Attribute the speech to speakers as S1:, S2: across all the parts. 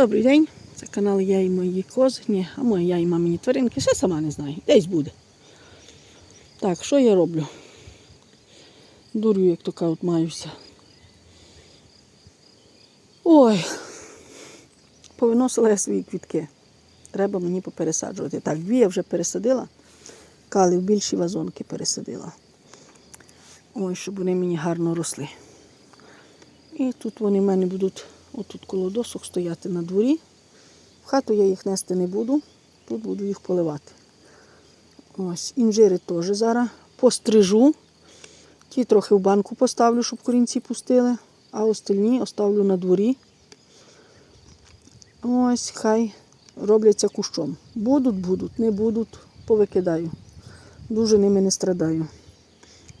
S1: Добрий день. Це канал Я і мої кози. Ні, а моя я і мамині тваринки. Ще сама не знаю. Десь буде. Так, що я роблю? Дурю, як то кажуть, маюся. Ой, повиносила я свої квітки. Треба мені попересаджувати. Так, дві я вже пересадила. Кали в більші вазонки пересадила. Ой, щоб вони мені гарно росли. І тут вони в мене будуть отут коло досок стояти на дворі. В хату я їх нести не буду, тут буду їх поливати. Ось, інжири теж зараз пострижу. Ті трохи в банку поставлю, щоб корінці пустили, а остальні оставлю на дворі. Ось, хай робляться кущом. Будуть, будуть, не будуть, повикидаю. Дуже ними не страдаю.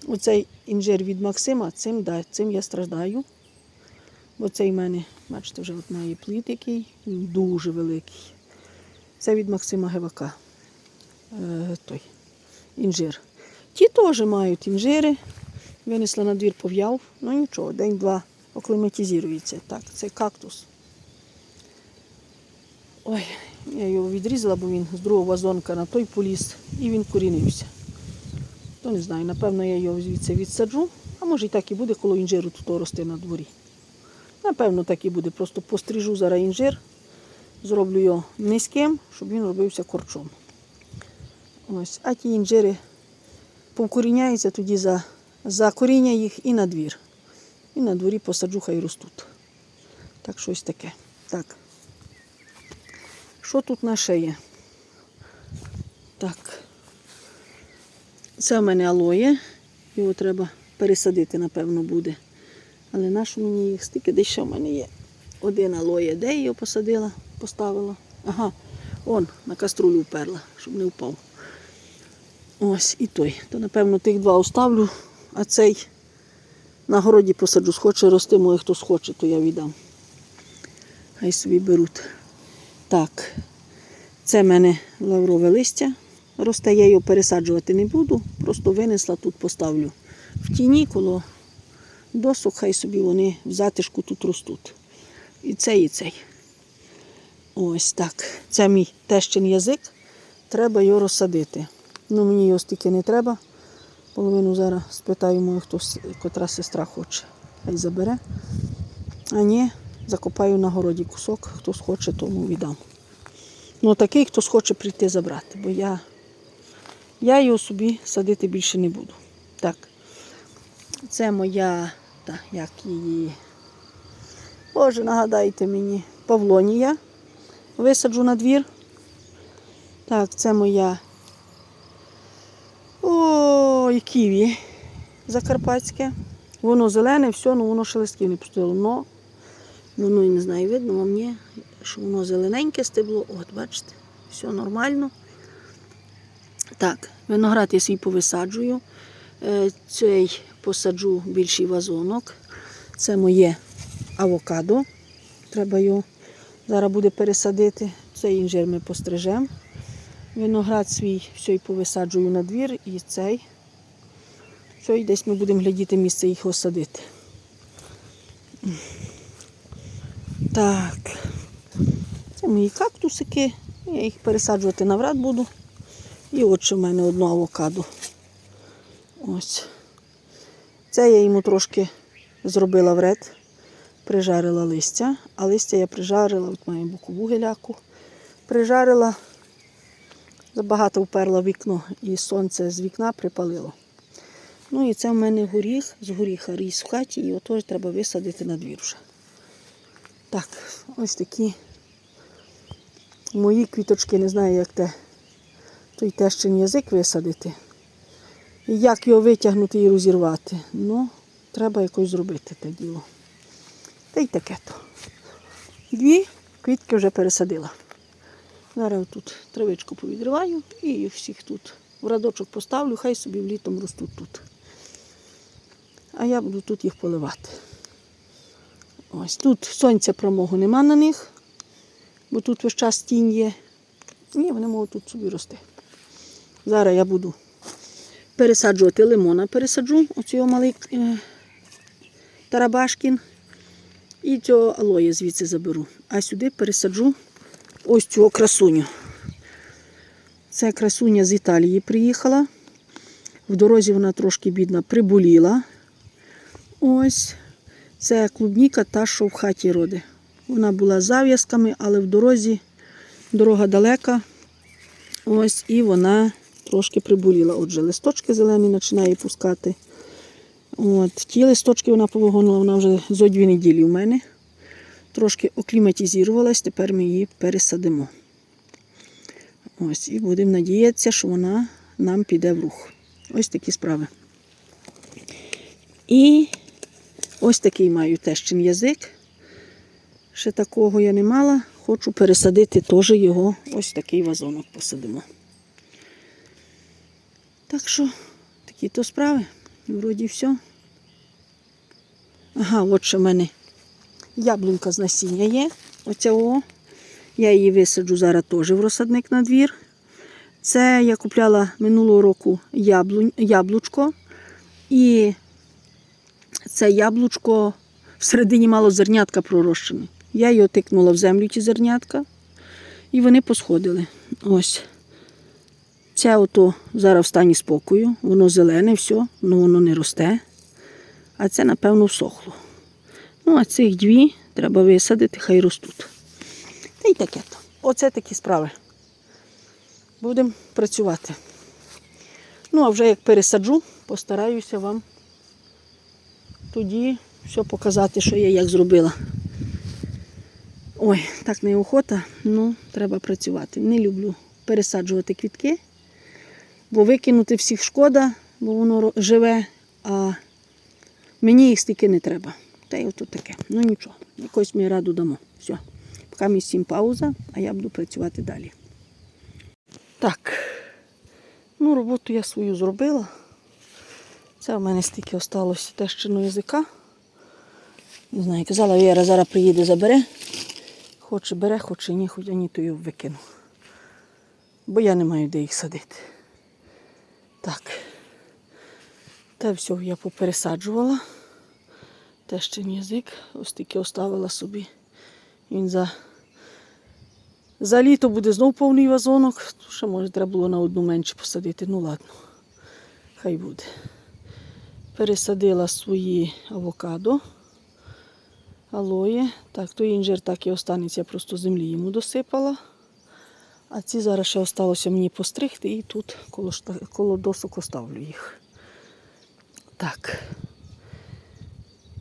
S1: Оцей інжир від Максима, цим, да, цим я страждаю. Бо цей в мене, бачите, вже от має плід який, він дуже великий. Це від Максима Гевака. Е, той інжир. Ті теж мають інжири. Винесла на двір пов'яв. Ну нічого, день-два окліматизується. Так, це кактус. Ой, я його відрізала, бо він з другого вазонка на той поліз і він корінився. То не знаю, напевно, я його звідси відсаджу, а може і так і буде, коли інжиру тут росте на дворі. Напевно, так і буде. Просто пострижу зараз інжир, зроблю його низьким, щоб він робився корчом. Ось. А ті інжири повкоріняються тоді за, за коріння їх і на двір. І на дворі посаджу, хай ростуть. Так, щось таке. Так. Що тут наше є? Так. Це в мене алоє. Його треба пересадити, напевно, буде. Але нащо мені їх стільки? Десь ще в мене є один алоє. Де його посадила, поставила? Ага, он на каструлю вперла, щоб не впав. Ось і той. То, напевно, тих два оставлю, а цей на городі посаджу. Схоче рости, моє хто схоче, то я віддам. Хай собі беруть. Так, це в мене лаврове листя. Росте, я його пересаджувати не буду, просто винесла, тут поставлю в тіні коло досок, хай собі вони в затишку тут ростуть. І цей, і цей. Ось так. Це мій тещин язик. Треба його розсадити. Ну, мені його стільки не треба. Половину зараз спитаю мою, хто, котра сестра хоче. Хай забере. А ні, закопаю на городі кусок, хто схоче, тому віддам. Ну, такий, хто схоче прийти забрати, бо я, я його собі садити більше не буду. Так. Це моя, та, як її. Боже, нагадайте мені, Павлонія. Висаджу на двір. Так, це моя. Ой, ківі закарпатське. Воно зелене, все, ну воно ще листків не пустило. Но воно і не знаю, видно вам ні, що воно зелененьке стебло. От, бачите, все нормально. Так, виноград я свій повисаджую. Е, Цей посаджу більший вазонок. Це моє авокадо. Треба його зараз буде пересадити. Цей інжир ми пострижемо. Виноград свій все і повисаджую на двір і цей. Все, і десь ми будемо глядіти місце їх осадити. Так. Це мої кактусики. Я їх пересаджувати навряд буду. І от ще в мене одно авокадо. Ось. Це я йому трошки зробила вред, прижарила листя, а листя я прижарила, от маю бокову геляку, прижарила, забагато вперла вікно і сонце з вікна припалило. Ну і це в мене горіх, з горіха ріс в хаті, і його теж треба висадити на двір вже. Так, ось такі мої квіточки, не знаю, як те, той тещин язик висадити. Як його витягнути і розірвати. Ну, треба якось зробити те діло. Та й таке то. Дві квітки вже пересадила. Зараз тут травичку повідриваю і всіх тут в радочок поставлю, хай собі літом ростуть тут. А я буду тут їх поливати. Ось тут сонця промогу нема на них, бо тут весь час тінь є. Ні, вони можуть тут собі рости. Зараз я буду пересаджувати лимона, пересаджу, оцього малий е, Тарабашкін. І цього алоє звідси заберу. А сюди пересаджу ось цю красуню. Це красуня з Італії приїхала. В дорозі вона трошки бідна приболіла. Ось. Це клубніка та, що в хаті роди. Вона була зав'язками, але в дорозі дорога далека. Ось, і вона трошки приболіла. Отже, листочки зелені починає пускати. От, ті листочки вона повигонила, вона вже зо дві неділі у мене. Трошки окліматизувалась, тепер ми її пересадимо. Ось, і будемо надіятися, що вона нам піде в рух. Ось такі справи. І ось такий маю тещин язик. Ще такого я не мала. Хочу пересадити теж його. Ось такий вазонок посадимо. Так що, такі то справи. Вроді все. Ага, от що в мене яблунька з насіння є. Оця о. Я її висаджу зараз теж в розсадник на двір. Це я купляла минулого року яблунь, яблучко. І це яблучко всередині мало зернятка пророщене. Я його тикнула в землю, ті зернятка, і вони посходили. Ось. Це ото зараз в стані спокою, воно зелене, все, ну воно не росте. А це, напевно, всохло. Ну, а цих дві треба висадити, хай ростуть. Та й таке то. Оце такі справи. Будемо працювати. Ну, а вже як пересаджу, постараюся вам тоді все показати, що я як зробила. Ой, так неохота, ну, треба працювати. Не люблю пересаджувати квітки, бо викинути всіх шкода, бо воно живе, а мені їх стільки не треба. Та й отут таке. Ну нічого, якось ми раду дамо. Все. Поки мій всім пауза, а я буду працювати далі. Так. Ну, роботу я свою зробила. Це в мене стільки осталося тещиного язика. Не знаю, казала Віра, зараз приїде, забере. Хоче бере, хоче ні, хоч ні, то його викину. Бо я не маю де їх садити. Так. Те все я попересаджувала. Тещин язик. Ось тільки оставила собі. Він за, за літо буде знов повний вазонок. Ще може треба було на одну менше посадити. Ну ладно, хай буде. Пересадила свої авокадо, алоє. Так, той інжир так і останеться, я просто землі йому досипала. А ці зараз ще осталося мені постригти і тут коло, коло досок оставлю їх. Так.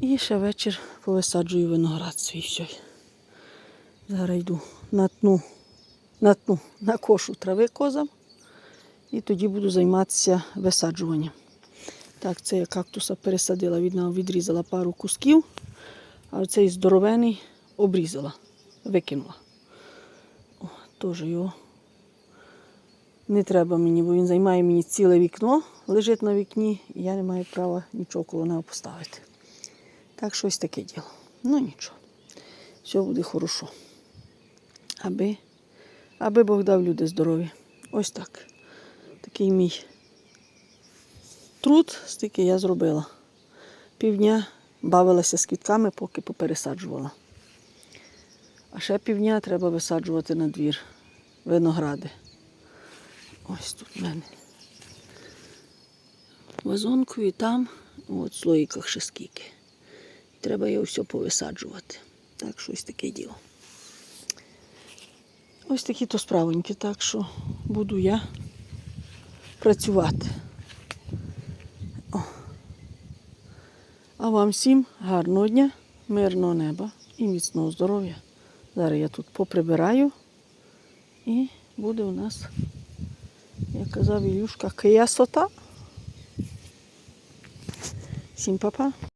S1: І ще вечір повисаджую виноград свій все. Зараз йду натну, натну, накошу трави козам і тоді буду займатися висаджуванням. Так, це я кактуса пересадила, від нього відрізала пару кусків, а цей здоровений обрізала, викинула. Теж його не треба мені, бо він займає мені ціле вікно, лежить на вікні, і я не маю права нічого коло нього поставити. Так, щось таке діло. Ну нічого. Все буде хорошо. Аби, аби Бог дав люди здорові. Ось так. Такий мій труд, стільки я зробила. Півдня бавилася з квітками, поки попересаджувала. А ще півдня треба висаджувати на двір виногради. Ось тут в мене. Вазонку і там, от в слоїках ще скільки. Треба його все повисаджувати. Так, щось таке діло. Ось такі то справоньки, так що буду я працювати. О. А вам всім гарного дня, мирного неба і міцного здоров'я. Зараз я тут поприбираю і буде у нас, як казав Ілюшка, киясота. Всім па-па.